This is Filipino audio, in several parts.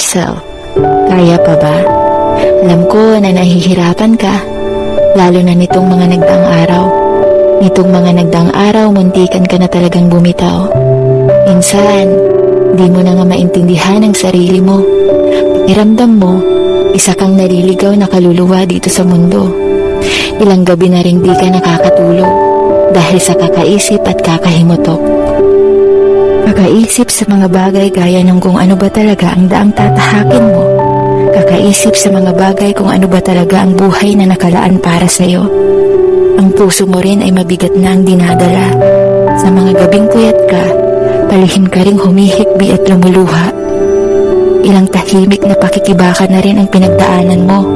yourself. Kaya pa ba? Alam ko na nahihirapan ka. Lalo na nitong mga nagdaang araw. Nitong mga nagdaang araw, muntikan ka na talagang bumitaw. Minsan, di mo na nga maintindihan ang sarili mo. Pakiramdam mo, isa kang naliligaw na kaluluwa dito sa mundo. Ilang gabi na rin di ka nakakatulog dahil sa kakaisip at kakahimutok. Kakaisip sa mga bagay gaya ng kung ano ba talaga ang daang tatahakin mo. Kakaisip sa mga bagay kung ano ba talaga ang buhay na nakalaan para sa'yo. Ang puso mo rin ay mabigat na ang dinadala. Sa mga gabing puyat ka, palihim ka ring humihikbi at lumuluha. Ilang tahimik na pakikibaka na rin ang pinagdaanan mo.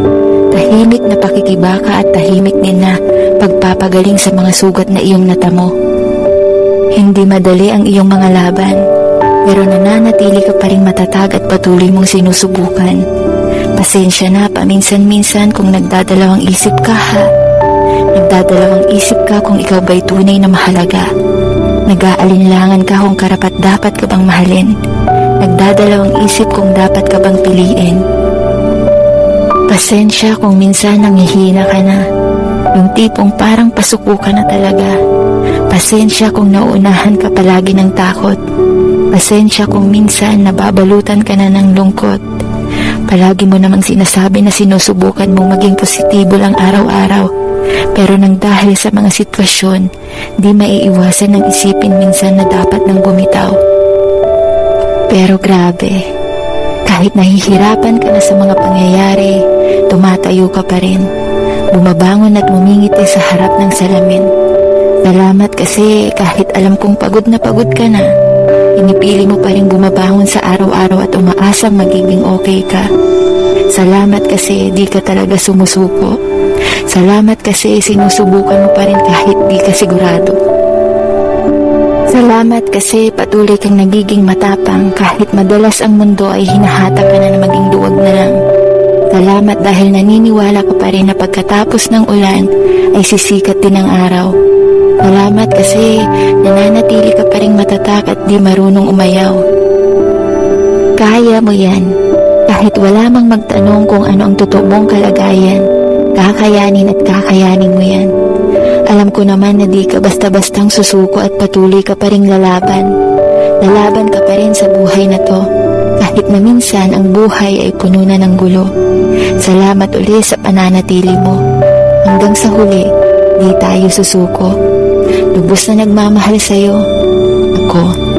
Tahimik na pakikibaka at tahimik din na pagpapagaling sa mga sugat na iyong natamo. Hindi madali ang iyong mga laban, pero nananatili ka pa rin matatag at patuloy mong sinusubukan. Pasensya na paminsan-minsan kung nagdadalawang isip ka ha. Nagdadalawang isip ka kung ikaw ba'y tunay na mahalaga. Nag-aalinlangan ka kung karapat dapat ka bang mahalin. Nagdadalawang isip kung dapat ka bang piliin. Pasensya kung minsan nanghihina ka na. Yung tipong parang pasuko ka na talaga. Pasensya kung nauunahan ka palagi ng takot. Pasensya kung minsan nababalutan ka na ng lungkot. Palagi mo namang sinasabi na sinusubukan mong maging positibo lang araw-araw. Pero nang dahil sa mga sitwasyon, di maiiwasan ng isipin minsan na dapat nang bumitaw. Pero grabe, kahit nahihirapan ka na sa mga pangyayari, tumatayo ka pa rin. Bumabangon at mumingiti sa harap ng salamin. Salamat kasi kahit alam kong pagod na pagod ka na, inipili mo pa rin bumabangon sa araw-araw at umaasang magiging okay ka. Salamat kasi di ka talaga sumusuko. Salamat kasi sinusubukan mo pa rin kahit di ka sigurado. Salamat kasi patuloy kang nagiging matapang kahit madalas ang mundo ay hinahatak ka na na maging duwag na lang. Salamat dahil naniniwala ka pa rin na pagkatapos ng ulan ay sisikat din ang araw. Salamat kasi nananatili ka pa rin matatak at di marunong umayaw. Kaya mo yan. Kahit wala mang magtanong kung ano ang totoo mong kalagayan, kakayanin at kakayanin mo yan. Alam ko naman na di ka basta-bastang susuko at patuloy ka pa rin lalaban. Lalaban ka pa rin sa buhay na to. Kahit na minsan ang buhay ay puno na ng gulo. Salamat uli sa pananatili mo. Hanggang sa huli, di tayo susuko. Lubos na nagmamahal sa'yo. Ako.